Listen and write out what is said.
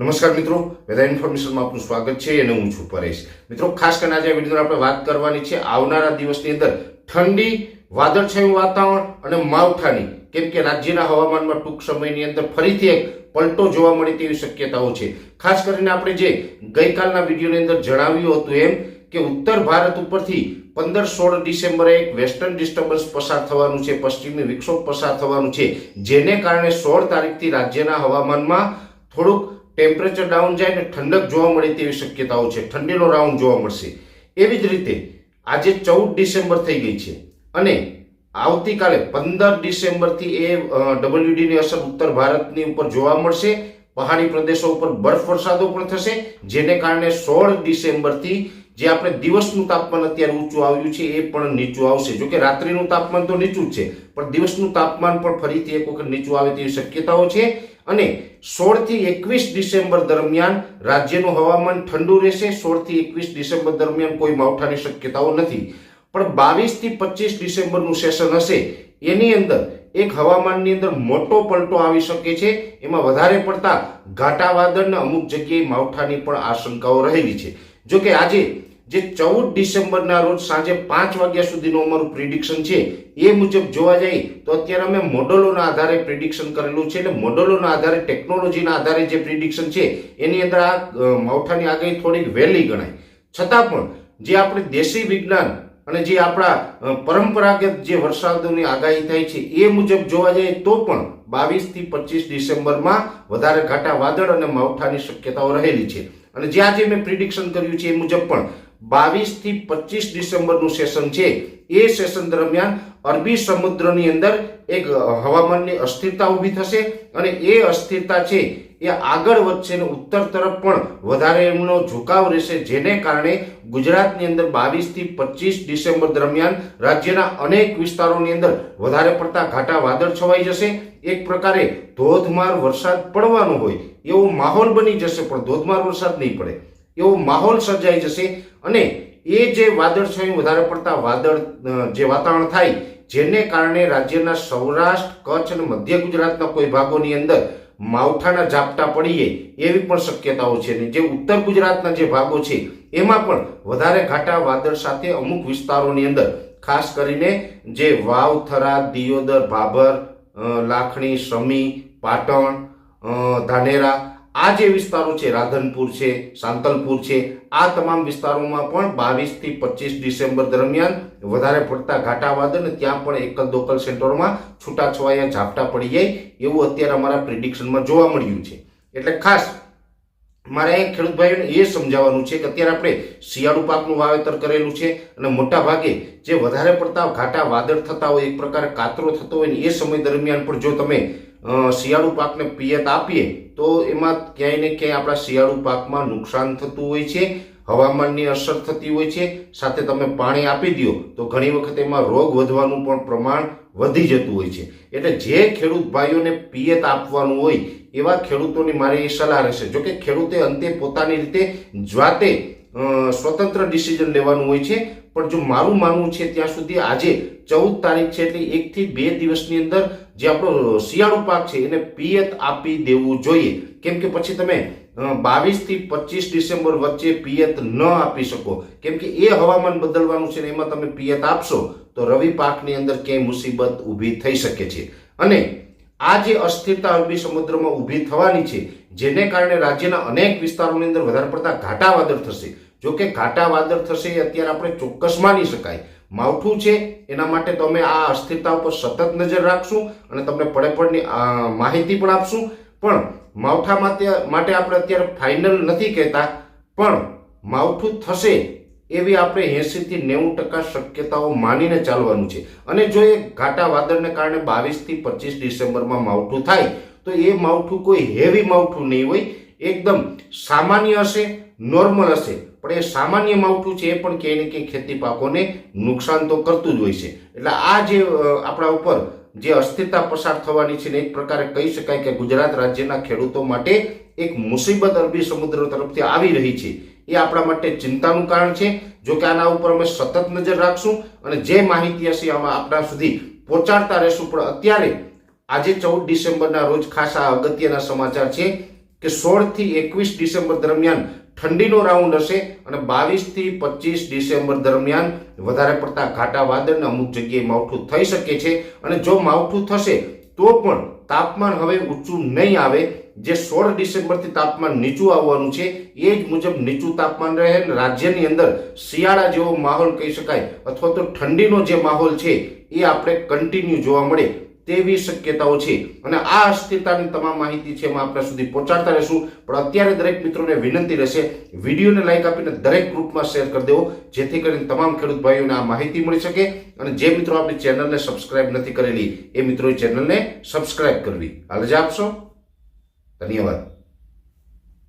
નમસ્કાર મિત્રો, વેધર ઇન્ફોર્મેશનમાં આપનું સ્વાગત છે અને હું છું પરેશ. મિત્રો, ખાસ કરીને આજે વીડિયો આપણે વાત કરવાની છે આવનારા દિવસની અંદર ઠંડી, વાદળછાયું વાતાવરણ અને માવઠાની. કેમ કે રાજ્યના હવામાનમાં ટૂંક સમયની અંદર ફરીથી એક પલટો જોવા મળે તેવી શક્યતાઓ છે. ખાસ કરીને આપણે જે ગઈકાલના વિડીયોની અંદર જણાવ્યું હતું એમ કે ઉત્તર ભારત ઉપરથી પંદર સોળ ડિસેમ્બરે એક વેસ્ટર્ન ડિસ્ટર્બન્સ પસાર થવાનું છે, પશ્ચિમી વિક્ષોભ પસાર થવાનું છે, જેને કારણે સોળ તારીખથી રાજ્યના હવામાનમાં થોડુંક ટેમ્પરેચર ડાઉન જાય ને ઠંડક જોવા મળે તેવી શક્યતાઓ છે. ઠંડીનો રાઉન્ડ જોવા મળશે. એવી જ રીતે આજે ચૌદ ડિસેમ્બર થઈ ગઈ છે અને આવતીકાલે પંદર ડિસેમ્બરથી એ ડબલ્યુડીની અસર ઉત્તર ભારતની ઉપર જોવા મળશે. પહાડી પ્રદેશો ઉપર બરફ વરસાદો પણ થશે, જેને કારણે સોળ ડિસેમ્બરથી જે આપણે દિવસનું તાપમાન અત્યારે ઊંચું આવ્યું છે, એ પણ નીચું આવશે. જો કે રાત્રિનું તાપમાન તો નીચું જ છે, પણ દિવસનું તાપમાન પણ ફરીથી એક વખત નીચું આવે તેવી શક્યતાઓ છે. અને સોળથી એકવીસ ડિસેમ્બર દરમિયાન રાજ્યનું હવામાન ઠંડુ રહેશે, સોળથી એકવીસ ડિસેમ્બર દરમિયાન કોઈ માવઠાની શક્યતાઓ નથી. પણ બાવીસથી પચીસ ડિસેમ્બરનું સેશન હશે. એની અંદર એક હવામાનની અંદર મોટો પલટો આવી શકે છે. એમાં વધારે પડતા ઘાટા વાદળને અમુક જગ્યાએ માવઠાની પણ આશંકાઓ રહેલી છે. જો કે આજે જે ચૌદ ડિસેમ્બરના રોજ સાંજે પાંચ વાગ્યા સુધીનું અમારું પ્રિડિક્શન છે, એ મુજબ જોવા જઈએ તો અત્યારે અમે મોડલોના આધારે પ્રિડિક્શન કરેલું છે એટલે મોડલોના આધારે ટેકનોલોજીના આધારે જે પ્રિડિક્શન છે, એની અંદર આ માવઠાની આગાહી થોડીક વહેલી ગણાય. છતાં પણ જે આપણે દેશી વિજ્ઞાન અને જે આપણા પરંપરાગત જે વરસાદોની આગાહી થાય છે, એ મુજબ જોવા જઈએ તો પણ બાવીસથી પચીસ ડિસેમ્બરમાં વધારે ઘાટા વાદળ અને માવઠાની શક્યતાઓ રહેલી છે. અને જે આજે મેં પ્રિડિક્શન કર્યું છે, એ મુજબ પણ બાવીસથી પચીસ ડિસેમ્બરનું સેશન છે. એ સેશન દરમિયાન અરબી સમુદ્રની અંદર એક હવામાનની અસ્થિરતા ઊભી થશે અને એ અસ્થિરતા છે એ આગળ વધશે અને ઉત્તર તરફ પણ વધારે એમનો ઝુકાવ રહેશે, જેને કારણે ગુજરાતની અંદર બાવીસથી પચીસ ડિસેમ્બર દરમિયાન રાજ્યના અનેક વિસ્તારોની અંદર વધારે પડતા ઘાટા વાદળ છવાઈ જશે. એક પ્રકારે ધોધમાર વરસાદ પડવાનો હોય, એવો માહોલ બની જશે, પણ ધોધમાર વરસાદ નહીં પડે. એવો માહોલ સર્જાઈ જશે. અને એ જે વાદળછાયું વધારે પડતા વાદળ જે વાતાવરણ થાય, જેને કારણે રાજ્યના સૌરાષ્ટ્ર, કચ્છ અને મધ્ય ગુજરાતના કોઈ ભાગોની અંદર માવઠાના ઝાપટા પડીએ એવી પણ શક્યતાઓ છે. ને જે ઉત્તર ગુજરાતના જે ભાગો છે, એમાં પણ વધારે ઘાટા વાદળ સાથે અમુક વિસ્તારોની અંદર, ખાસ કરીને જે વાવ થરાદ દિયોદર ભાભર લાખણી, સમી, પાટણ ધાનેરા આ જે વિસ્તારો છે, રાધનપુર છે, સાંતલપુર છે, આ તમામ વિસ્તારોમાં પણ બાવીસથી પચીસ ડિસેમ્બર દરમિયાન વધારે પડતા ઘાટા વાદળ ત્યાં પણ એકલ દોકલ સેન્ટરોમાં છૂટાછવાયા ઝાપટા પડી જાય એવું અત્યારે અમારા પ્રિડિક્શનમાં જોવા મળ્યું છે. એટલે ખાસ મારે અહીં ખેડૂત ભાઈઓને એ સમજાવવાનું છે કે અત્યારે આપણે શિયાળુ પાકનું વાવેતર કરેલું છે અને મોટા ભાગે જે વધારે પડતા ઘાટા વાદળ થતા હોય, એક પ્રકારે કાતરો થતો હોય ને એ સમય દરમિયાન પણ જો તમે શિયાળુ પાકને પિયત આપીએ, તો એમાં ક્યાંય ને ક્યાંય આપણા શિયાળુ પાકમાં નુકસાન થતું હોય છે, હવામાનની અસર થતી હોય છે, સાથે તમે પાણી આપી દો તો ઘણી વખત એમાં રોગ વધવાનું પણ પ્રમાણ વધી જતું હોય છે. એટલે જે ખેડૂત ભાઈઓને પિયત આપવાનું હોય, એવા ખેડૂતોની મારી એ સલાહ રહેશે. જો કે ખેડૂતે અંતે પોતાની રીતે જાતે સ્વતંત્ર ડિસિઝન લેવાનું હોય છે. પણ જો મારું માનવું છે ત્યાં સુધી આજે ચૌદ તારીખ છે એટલે એકથી બે દિવસની અંદર જે આપણો શિયાળુ પાક છે એને પિયત આપી દેવું જોઈએ. કેમ કે પછી તમે બાવીસથી પચીસ ડિસેમ્બર વચ્ચે પિયત ન આપી શકો. કેમ કે એ હવામાન બદલવાનું છે ને એમાં તમે પિયત આપશો, તો રવિ પાકની અંદર ક્યાંય મુસીબત ઊભી થઈ શકે છે. અને આ જે અસ્થિરતા અરબી સમુદ્રમાં ઊભી થવાની છે, જેને કારણે રાજ્યના અનેક વિસ્તારોની અંદર વધારે પડતા ઘાટા વાદળ થશે. જો કે ઘાટા વાદળ થશે એ અત્યારે આપણે ચોક્કસ માની શકાય. માવઠું છે, એના માટે તો અમે આ અસ્થિરતા ઉપર સતત નજર રાખશું અને તમને પડે પડની માહિતી પણ આપશું. પણ માવઠા માટે આપણે અત્યારે ફાઇનલ નથી કહેતા. પણ માવઠું થશે એવી આપણે એંશીથી નેવું ટકા શક્યતાઓ માનીને ચાલવાનું છે. અને જો એ ઘાટા વાદળને કારણે બાવીસથી પચીસ ડિસેમ્બરમાં માવઠું થાય, તો એ માવઠું કોઈ હેવી માવઠું નહીં હોય. એકદમ સામાન્ય હશે, નોર્મલ હશે. પણ એ સામાન્ય માવઠું છે એ પણ ક્યાંય ને ક્યાંય ખેતી પાકોને નુકસાન તો કરતું જ હોય છે. એટલે આ જે આપણા ઉપર જે અસ્થિરતા પસાર થવાની છે ને એક પ્રકારે કહી શકાય કે ગુજરાત રાજ્યના ખેડૂતો માટે એક મુસીબત અરબી સમુદ્ર તરફથી આવી રહી છે. એ આપણા માટે ચિંતાનું કારણ છે. જો કે આના ઉપર અમે સતત નજર રાખશું અને જે માહિતી હશે આમાં આપણા સુધી પહોંચાડતા રહેશું. પણ અત્યારે, આજે ચૌદ ડિસેમ્બરના રોજ ખાસ આ અગત્યના સમાચાર છે કે સોળથી એકવીસ ડિસેમ્બર દરમિયાન ઠંડીનો રાઉન્ડ હશે અને બાવીસથી પચીસ ડિસેમ્બર દરમિયાન વધારે પડતા ઘાટા વાદળને અમુક જગ્યાએ માવઠું થઈ શકે છે. અને જો માવઠું થશે તો પણ તાપમાન હવે ઊંચું નહીં આવે. જે સોળ ડિસેમ્બરથી તાપમાન નીચું આવવાનું છે, એ જ મુજબ નીચું તાપમાન રહે રાજ્યની અંદર શિયાળા જેવો માહોલ કહી શકાય અથવા તો ઠંડીનો જે માહોલ છે, એ આપણે કન્ટિન્યુ જોવા મળે. તેવી શક્યતાઓ છે. અને આ અસ્થિરતાની તમામ માહિતી છે એમાં આપણા સુધી પહોંચાડતા રહેશું. પણ અત્યારે દરેક મિત્રોને વિનંતી રહેશે, વિડીયોને લાઇક આપીને દરેક ગ્રુપમાં શેર કરી દેવો, જેથી કરીને તમામ ખેડૂત ભાઈઓને આ માહિતી મળી શકે. અને જે મિત્રો આપણી ચેનલને સબસ્ક્રાઇબ નથી કરેલી, એ મિત્રોએ ચેનલને સબસ્ક્રાઇબ કરવી. હાલ જ આપશો. ધન્યવાદ.